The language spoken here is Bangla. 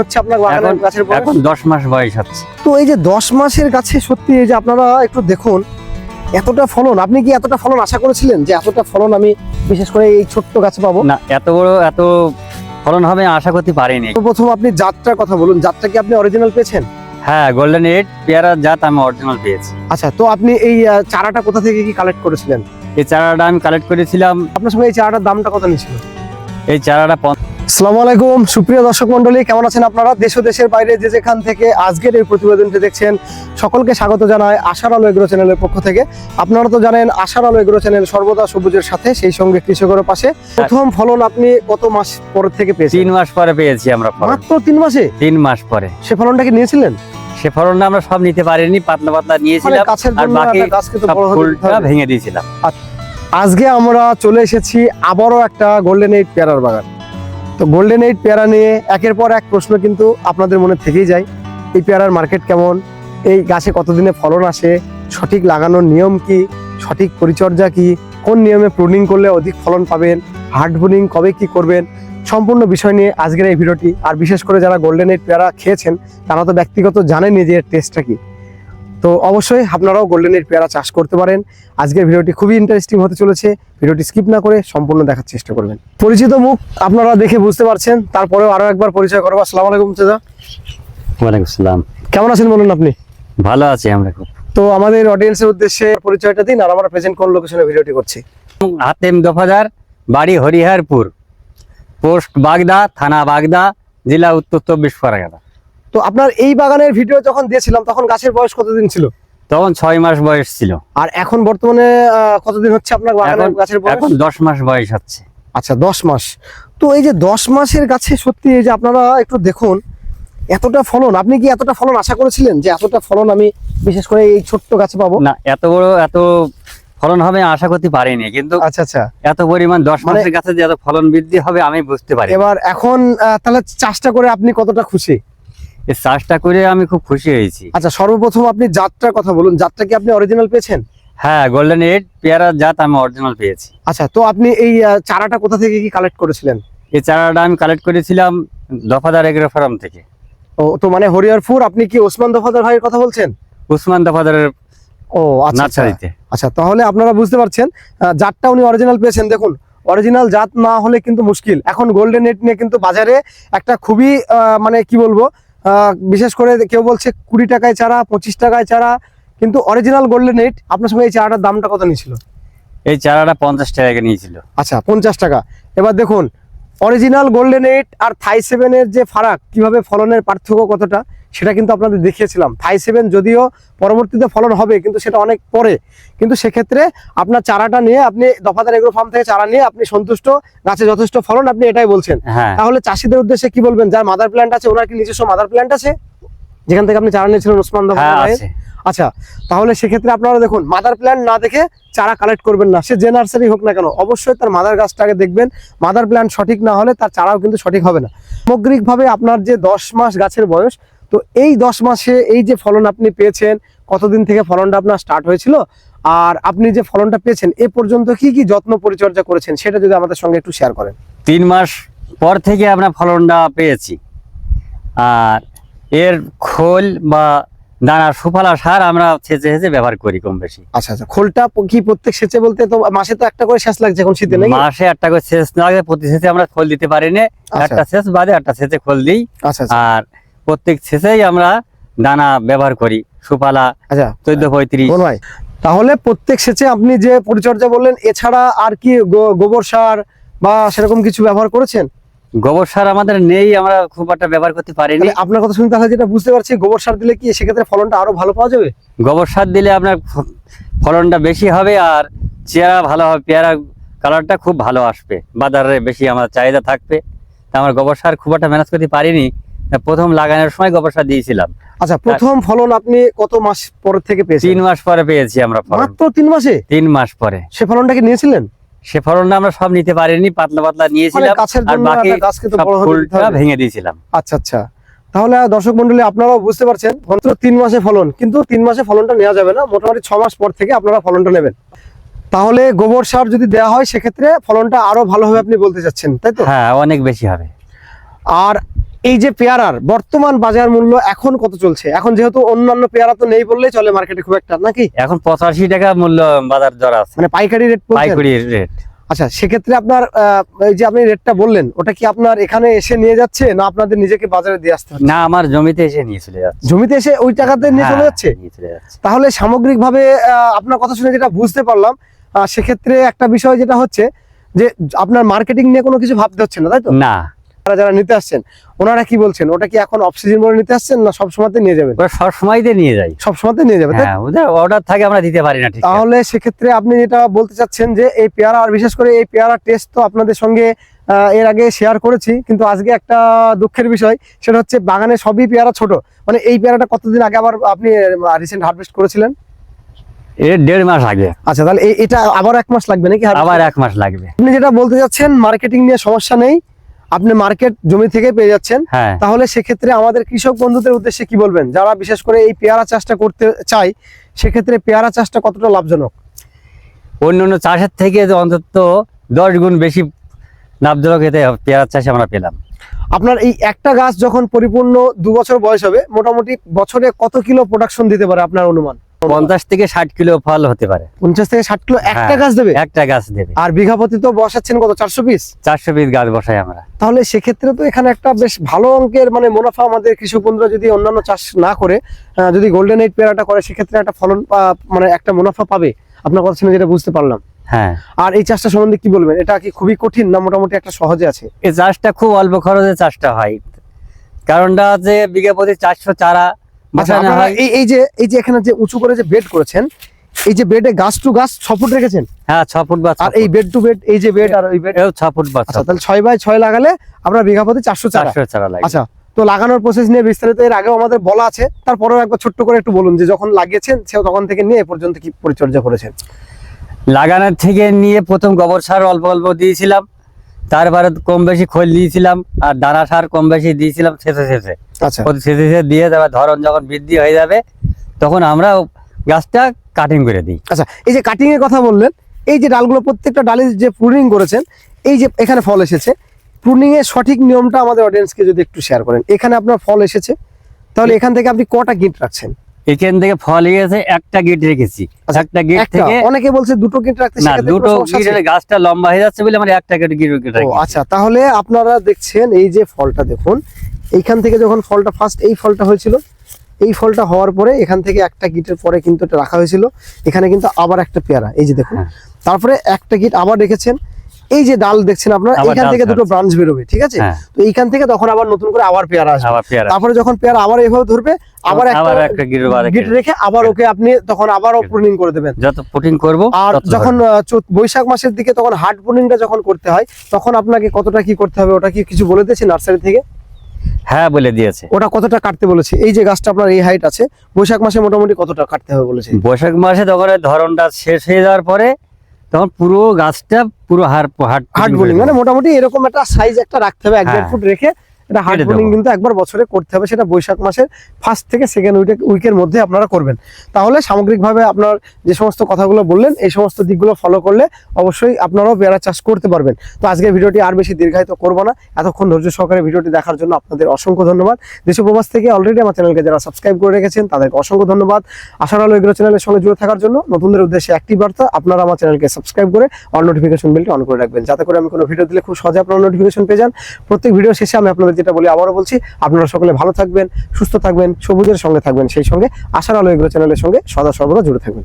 হচ্ছে আপনার বাগানের গাছের বয়স? এখন দশ মাস বয়স হচ্ছে। তো এই যে দশ মাসের গাছে সত্যি এই যে আপনারা একটু দেখুন এতটা ফলন আপনি কি এতটা ফলন আশা করেছিলেন যে এতটা ফলন আমি বিশেষ করে এই ছোট্ট গাছে পাবো? না এত বড় এত ফলন হবে আশা করতে পারিনি। প্রথম আপনি জাতটার কথা বলুন জাতটা কি আপনি অরিজিনাল পেয়েছেন? হ্যাঁ গোল্ডেন এইট পেয়ারার জাত আমি অরিজিনাল পেয়েছি। আচ্ছা তো আপনি এই চারাটা কোথা থেকে কি কালেক্ট করেছিলেন? এই চারাটা আমি কালেক্ট করেছিলাম আপনার সঙ্গে এই চারাটার দামটা কত নিয়েছিল? এই চারাটা আসসালামু আলাইকুম। সুপ্রিয় দর্শক মন্ডলী কেমন আছেন আপনারা? দেশ ও দেশের বাইরে যে যেখান থেকে আজকের এই প্রতিবেদনটি দেখছেন সকলকে স্বাগত জানায় আশার আলো এগ্রো চ্যানেলের পক্ষ থেকে। আপনারা তো জানেন আশার আলো এগ্রো চ্যানেল সর্বদা সবুজের সাথে সেই সঙ্গে কৃষকের পাশে। প্রথম ফলন আপনি কত মাস পর থেকে পেয়েছেন? তিন মাস পরে পেয়েছি আমরা মাত্র তিন মাসে? তিন মাস পরে। সে ফলনটা কি নিয়েছিলেন? সে ফলনটা আমরা সব নিতে পারিনি পাতলা পাতলা মানে নিয়েছিলাম আর বাকি ফুলটা ভেঙে দিয়েছিলাম। আজকে আমরা চলে এসেছি আবারও একটা গোল্ডেন এইট পেয়ারার বাগান। তো গোল্ডেন এইট পেয়ারা নিয়ে একের পর এক প্রশ্ন কিন্তু আপনাদের মনে থেকেই যায়, এই পেয়ারার মার্কেট কেমন? এই গাছে কতদিনে ফলন আসে? সঠিক লাগানোর নিয়ম কি? সঠিক পরিচর্যা কি? কোন নিয়মে প্রুনিং করলে অধিক ফলন পাবেন? হার্ড বুনিং কবে কি করবেন? সম্পূর্ণ বিষয় নিয়ে আজকের এই ভিডিওটি, আর বিশেষ করে যারা গোল্ডেন এইট পেয়ারা খেয়েছেন, তারা তো ব্যক্তিগত জানেনি যে এর টেস্টটা কি। তো অবশ্যই আপনারাও গোল্ডেন এইট পেয়ারা চাষ করতে পারেন। আজকের ভিডিওটি খুবই ইন্টারেস্টিং হতে চলেছে। ভিডিওটি স্কিপ না করে সম্পূর্ণ দেখার চেষ্টা করবেন। পরিচিত মুখ আপনারা দেখে বুঝতে পারছেন। তারপরেও আরও একবার পরিচয় করব। আসসালামু আলাইকুম চাচা। ওয়ালাইকুম আসসালাম কেমন আছেন বলুন আপনি? ভালো আছি আমরা খুব। তো আমাদের অডিয়েন্সের উদ্দেশ্যে পরিচয়টা দিন আর আমরা প্রেজেন্ট কোন লোকেশনে ভিডিওটি করছি? হাতেম দফাদার বাড়ি হরিহারপুর পোস্ট বাগদা থানা বাগদা জেলা উত্তর চব্বিশ পরগনা। তো আপনার এই বাগানের ভিডিও যখন দিয়েছিলাম তখন গাছের বয়স কতদিন ছিল? তখন ছয় মাস বয়স ছিল। আর এখন বর্তমানে কতদিন হচ্ছে আপনার বাগানের গাছের বয়স? এখন দশ মাস বয়স হচ্ছে। আচ্ছা দশ মাস। তো এই যে দশ মাসের গাছে সত্যি এই যে আপনারা একটু দেখুন এতটা ফলন আপনি কি এতটা ফলন আশা করেছিলেন যে এতটা ফলন আমি বিশেষ করে এই ছোট্ট গাছে পাবো? না এত বড় এত ফলন হবে আশা করতে পারিনি কিন্তু আচ্ছা আচ্ছা। এত পরিমাণ দশ মানে- মাসের গাছে যে এত ফলন বৃদ্ধি হবে আমি বুঝতে পারি এবার এখন তাহলে চাষটা করে আপনি কতটা খুশি? এই চাষটা করে আমি খুব খুশি হয়েছি। আচ্ছা সর্বপ্রথম আপনি জাতটার কথা বলুন। জাতটা কি আপনি অরিজিনাল পেয়েছেন? হ্যাঁ গোল্ডেন এইট পেয়ারার জাত আমি অরিজিনাল পেয়েছি। আচ্ছা তো আপনি এই চারাটা কোথা থেকে কি কালেক্ট করেছিলেন? এই চারাটা আমি কালেক্ট করেছিলাম দফাদার এগ্রো ফার্ম থেকে। ও তো মানে হরিহরপুর আপনি কি ওসমান দফাদার ভাইয়ের কথা বলছেন? উসমান দফাদারের ও আচ্ছা আচ্ছা। আচ্ছা তাহলে আপনারা বুঝতে পারছেন জাতটা উনি অরিজিনাল পেয়েছেন। দেখুন অরিজিনাল জাত না হলে কিন্তু মুশকিল। এখন গোল্ডেন নেট নিয়ে কিন্তু বাজারে একটা খুবই মানে কি বলব বিশেষ করে কেউ বলছে কুড়ি টাকায় চারা পঁচিশ টাকায় চারা কিন্তু অরিজিনাল গোল্ডেন এইট আপনার সঙ্গে এই চারাটার দামটা কত নিয়েছিল? এই চারাটা পঞ্চাশ টাকা নিয়েছিল। আচ্ছা পঞ্চাশ টাকা। এবার দেখুন অরিজিনাল গোল্ডেন এইট আর থাই সেভেনের যে ফারাক কীভাবে ফলনের পার্থক্য কতটা সেটা কিন্তু আপনাদের দেখিয়েছিলাম। থাই সেভেন যদিও পরবর্তীতে ফলন হবে কিন্তু সেটা অনেক পরে। কিন্তু সেক্ষেত্রে আপনার চারাটা নিয়ে আপনি দফাদার এগ্রো ফার্ম থেকে চারা নিয়ে আপনি সন্তুষ্ট গাছে যথেষ্ট ফলন আপনি এটাই বলছেন। হ্যাঁ। তাহলে চাষিদের উদ্দেশ্যে কি বলবেন? যার মাদার প্ল্যান্ট আছে ওনার কি নিজস্ব মাদার প্ল্যান্ট আছে? যেখান থেকে আপনি চারা নিয়েছিলেন ওসমান হ্যাঁ ভাইয়ের? আছে। আচ্ছা তাহলে সেক্ষেত্রে আপনারা দেখুন মাদার প্ল্যান্ট না দেখে চারা কালেক্ট করবেন না। সে যে নার্সারি হোক না কেন, অবশ্যই তার মাদার গাছটাকে দেখবেন। মাদার প্ল্যান্ট সঠিক না হলে তার চারাও কিন্তু সঠিক হবে না। সামগ্রিকভাবে আপনার যে দশ মাস গাছের বয়স, তো এই দশ মাসে এই যে ফলন আপনি পেয়েছেন, কতদিন থেকে ফলনটা আপনার স্টার্ট হয়েছিল, আর আপনি যে ফলনটা পেয়েছেন, এ পর্যন্ত কি কি যত্ন পরিচর্যা করেছেন, সেটা যদি আমাদের সঙ্গে একটু শেয়ার করেন। তিন মাস পর থেকে আমরা ফলনটা পেয়েছি। আর এর খোল বা দানা সুফলা সার আমরা ছেঁচে ছেঁচে ব্যবহার করি কম বেশি। আচ্ছা আচ্ছা। খোলটা কি প্রত্যেক সেচে বলতে তো মাসে তো একটা করে সেচ লাগছে এখন শীতে নাকি? মাসে একটা করে সেচ না আগে প্রতি সেচে আমরা খোল দিতে পারি না। আচ্ছা। একটা সেচ বাদে একটা সেচে খোল দিই। আচ্ছা আচ্ছা। আর প্রত্যেক সেচেই আমরা দানা ব্যবহার করি সুফলা আচ্ছা। চোদ্দ পঁয়ত্রিশ। তাহলে প্রত্যেক সেচে আপনি যে পরিচর্যা বললেন এছাড়া আর কি গোবর সার বা সেরকম কিছু ব্যবহার করেছেন? গোবর সার আমাদের নেই আমরা খুব একটা ব্যবহার করতে পারিনি। আপনার কথা শুনতে তাহলে যেটা বুঝতে পারছি গোবর সার দিলে কি সেক্ষেত্রে ফলনটা আরও ভালো পাওয়া যাবে? গোবর সার দিলে আপনার ফলনটা বেশি হবে আর চেহারা ভালো হবে পেয়ারা কালারটা খুব ভালো আসবে বাজারে বেশি আমার চাহিদা থাকবে। তা আমার গোবর সার খুব একটা ম্যানেজ করতে পারিনি প্রথম লাগানোর সময় গোবর সার দিয়েছিলাম। আচ্ছা প্রথম ফলন আপনি কত মাস পর থেকে পেয়েছেন? তিন মাস পরে পেয়েছি আমরা ফলন। মাত্র তিন মাসে? তিন মাস পরে। সে ফলনটা কি নিয়েছিলেন? সে ফলনটা আমরা সব নিতে পারিনি পাতলা পাতলা মানে নিয়েছিলাম আর বাকি ফুলটা ভেঙে দিয়েছিলাম। আচ্ছা আচ্ছা। তাহলে দর্শক মন্ডলী আপনারাও বুঝতে পারছেন মাত্র তিন মাসে ফলন কিন্তু তিন মাসে ফলনটা নেওয়া যাবে না মোটামুটি ছ মাস পর থেকে আপনারা ফলনটা নেবেন। তাহলে গোবর সার যদি দেওয়া হয় সেক্ষেত্রে ফলনটা আরও ভালো হবে আপনি বলতে চাচ্ছেন তাই তো? হ্যাঁ অনেক বেশি হবে। আর এই যে পেয়ারার বর্তমান বাজার মূল্য এখন কত চলছে? এখন যেহেতু অন্যান্য পেয়ারা তো নেই বললেই চলে মার্কেটে খুব একটা নাকি? এখন পঁচাশি টাকা মূল্য বাজার দর আছে। মানে পাইকারি রেট পাইকারি রেট আচ্ছা সেক্ষেত্রে আপনার এই যে আপনি রেটটা বললেন ওটা কি আপনার এখানে এসে নিয়ে যাচ্ছে না আপনাদের নিজেকে বাজারে দিয়ে আসতে না আমার জমিতে এসে নিয়ে চলে যাচ্ছে। জমিতে এসে ওই টাকাতে নিয়ে চলে হ্যাঁ, যাচ্ছে? তাহলে সামগ্রিকভাবে আপনার কথা শুনে যেটা বুঝতে পারলাম সেক্ষেত্রে একটা বিষয় যেটা হচ্ছে যে আপনার মার্কেটিং নিয়ে কোনো কিছু ভাবতে হচ্ছে না তাই তো? না। যারা যারা নিতে আসছেন ওনারা কি বলছেন? ওটা কি এখন অফ সিজন বলে নিতে আসছেন না সব সময়তে নিয়ে যাবেন? সব সময়তে নিয়ে যাই সব সময়তে নিয়ে যাবেন তো? হ্যাঁ অর্ডার থাকে আমরা দিতে পারি না তাহলে সেক্ষেত্রে আপনি যেটা বলতে চাচ্ছেন যে এই পেয়ারা আর বিশেষ করে এই পেয়ারা টেস্ট তো আপনাদের সঙ্গে এর আগে শেয়ার করেছি কিন্তু আজকে একটা দুঃখের বিষয় সেটা হচ্ছে বাগানে সবই পেয়ারা ছোট। মানে এই পেয়ারাটা কতদিন আগে আবার আপনি রিসেন্ট হারভেস্ট করেছিলেন? এর দেড় মাস আগে। আচ্ছা তাহলে এটা আবার এক মাস লাগবে নাকি আবার এক মাস লাগবে। আপনি যেটা বলতে চাচ্ছেন মার্কেটিং নিয়ে সমস্যা নেই আপনি মার্কেট জমি থেকে পেয়ে যাচ্ছেন হ্যাঁ। তাহলে সেক্ষেত্রে আমাদের কৃষক বন্ধুদের উদ্দেশ্যে কি বলবেন? যারা বিশেষ করে এই পেয়ারা চাষটা করতে চায় সেক্ষেত্রে পেয়ারা চাষটা কতটা লাভজনক? অন্য অন্য চাষের থেকে অন্তত দশ গুণ বেশি লাভজনক এতে পেঁয়াজ চাষে আমরা পেলাম। আপনার এই একটা গাছ যখন পরিপূর্ণ দু বছর বয়স হবে মোটামুটি বছরে কত কিলো প্রোডাকশন দিতে পারে আপনার অনুমান? পঞ্চাশ থেকে ষাট কিলো ফল হতে পারে। পঞ্চাশ থেকে ষাট কিলো একটা হ্যাঁ, গাছ দেবে? একটা গাছ দেবে। আর বিঘা প্রতি তো বসাচ্ছেন কত চারশো পিস চারশো পিস গাছ বসাই আমরা। তাহলে সেক্ষেত্রে তো এখানে একটা বেশ ভালো অঙ্কের মানে মুনাফা আমাদের কৃষক বন্ধুরা যদি অন্যান্য চাষ না করে যদি গোল্ডেন এইট পেয়ারাটা করে সেক্ষেত্রে একটা ফলন মানে একটা মুনাফা পাবে। আপনার কথা শুনে যেটা বুঝতে পারলাম। হ্যাঁ। আর এই চাষটা সম্বন্ধে কি বলবেন? এটা কি খুবই কঠিন না মোটামুটি একটা সহজে আছে? এই চাষটা খুব অল্প খরচে চাষটা হয়। কারণটা হচ্ছে বিঘা প্রতি চারশো চারা আচ্ছা এই এই যে এই যে এখানে যে উঁচু করে যে বেড করেছেন এই যে বেডে গাছ টু গাছ ছ ফুট রেখেছেন? হ্যাঁ ছ ফুট আর এই বেড টু বেড এই যে বেড আর ওই বেড ছ ফুট আচ্ছা। তাহলে ছয় বাই ছয় লাগালে আপনার বিঘা প্রতি চারশো চারশো চারা লাগে। আচ্ছা তো লাগানোর প্রসেস নিয়ে বিস্তারিত এর আগেও আমাদের বলা আছে। তারপরেও একবার ছোট্ট করে একটু বলুন যে যখন লাগিয়েছেন সে তখন থেকে নিয়ে এ পর্যন্ত কি পরিচর্যা করেছেন? লাগানোর থেকে নিয়ে প্রথম গোবর সার অল্প অল্প দিয়েছিলাম। তারপরে কম বেশি খোল দিয়েছিলাম আর দানা সার কম বেশি দিয়েছিলাম শেষে শেষে আচ্ছা। শেষে শেষে দিয়ে তারপর ধরন যখন বৃদ্ধি হয়ে যাবে তখন আমরা গাছটা কাটিং করে দিই। আচ্ছা এই যে কাটিং এর কথা বললেন এই যে ডালগুলো প্রত্যেকটা ডালে যে প্রুনিং করেছেন এই যে এখানে ফল এসেছে প্রুনিং এর সঠিক নিয়মটা আমাদের অডিয়েন্সকে যদি একটু শেয়ার করেন এখানে আপনার ফল এসেছে তাহলে এখান থেকে আপনি কটা গিট রাখছেন? এখান থেকে ফল গেছে একটা গিট রেখেছি। আচ্ছা, একটা গিট থেকে অনেকে বলছে দুটো গিট রাখতে না দুটো গিট? গাছটা লম্বা হয়ে যাচ্ছে বলে আমরা একটা গিট গিট রাখি আচ্ছা তাহলে আপনারা দেখছেন এই যে ফলটা দেখুন। এইখান থেকে যখন ফলটা ফার্স্ট এই ফলটা হয়েছিল এই ফলটা হওয়ার পরে এখান থেকে একটা গিটের পরে কিন্তু এটা রাখা হয়েছিল। এখানে কিন্তু আবার একটা পেয়ারা এই যে দেখুন। হ্যাঁ। তারপরে একটা গিট আবার রেখেছেন। এই যে ডাল দেখছেন আপনারা এখান থেকে দুটো ব্রাঞ্চ বেরোবে ঠিক আছে? হ্যাঁ। তো এইখান থেকে তখন আবার নতুন করে আবার পেয়ারা আসবে। তারপরে যখন পেয়ারা আবার এভাবে ধরবে আবার আবার একটা একটা গিট রেখে আবার ওকে আপনি তখন আবারও প্রুনিং করে দেবেন। যত পুটিং করব আর যখন হবে। আহ, চৈত- বৈশাখ মাসের দিকে তখন হার্ড প্রুনিংটা যখন করতে হয় তখন আপনাকে কতটা কি করতে হবে ওটা কি কিছু বলে দিয়েছে নার্সারি থেকে? হ্যাঁ বলে দিয়েছে। ওটা কতটা কাটতে বলেছে? এই যে গাছটা আপনার এই হাইট আছে বৈশাখ মাসে মোটামুটি কতটা কাটতে হবে বলেছে? বৈশাখ মাসে তখন ধরনটা শেষ হয়ে যাওয়ার পরে তখন পুরো গাছটা পুরো হাট হাট হাট বোলিং মানে মোটামুটি এরকম একটা সাইজ একটা রাখতে হবে এক দেড় হ্যাঁ। ফুট রেখে এটা হার্ড বোলিং কিন্তু একবার বছরে করতে হবে সেটা বৈশাখ মাসের ফার্স্ট থেকে সেকেন্ড উইকে উইকের মধ্যে আপনারা করবেন। তাহলে সামগ্রিকভাবে আপনার যে সমস্ত কথাগুলো বললেন এই সমস্ত দিকগুলো ফলো করলে অবশ্যই আপনারাও পেয়ারা চাষ করতে পারবেন। তো আজকের ভিডিওটি আর বেশি দীর্ঘায়িত করব না। এতক্ষণ ধৈর্য সহকারে ভিডিওটি দেখার জন্য আপনাদের অসংখ্য ধন্যবাদ। দেশ ও থেকে অলরেডি আমার চ্যানেলকে যারা সাবস্ক্রাইব করে রেখেছেন তাদেরকে অসংখ্য ধন্যবাদ। আশার আলো এগ্রো চ্যানেলের সঙ্গে জুড়ে থাকার জন্য নতুনদের উদ্দেশ্যে একটি বার্তা আপনারা আমার চ্যানেলকে সাবস্ক্রাইব করে অল নোটিফিকেশন বেলটি অন করে রাখবেন। যাতে করে আমি কোনো ভিডিও দিলে খুব সহজে আপনারা নোটিফিকেশন পেয়ে যান। প্রত্যেক ভিডিও শেষে আমি আপনাদের যেটা বলি আবারও বলছি, আপনারা সকলে ভালো থাকবেন, সুস্থ থাকবেন, সবুজের সঙ্গে থাকবেন, সেই সঙ্গে আশার আলো এগ্রো চ্যানেলের সঙ্গে সদা সর্বদা জুড়ে থাকবেন।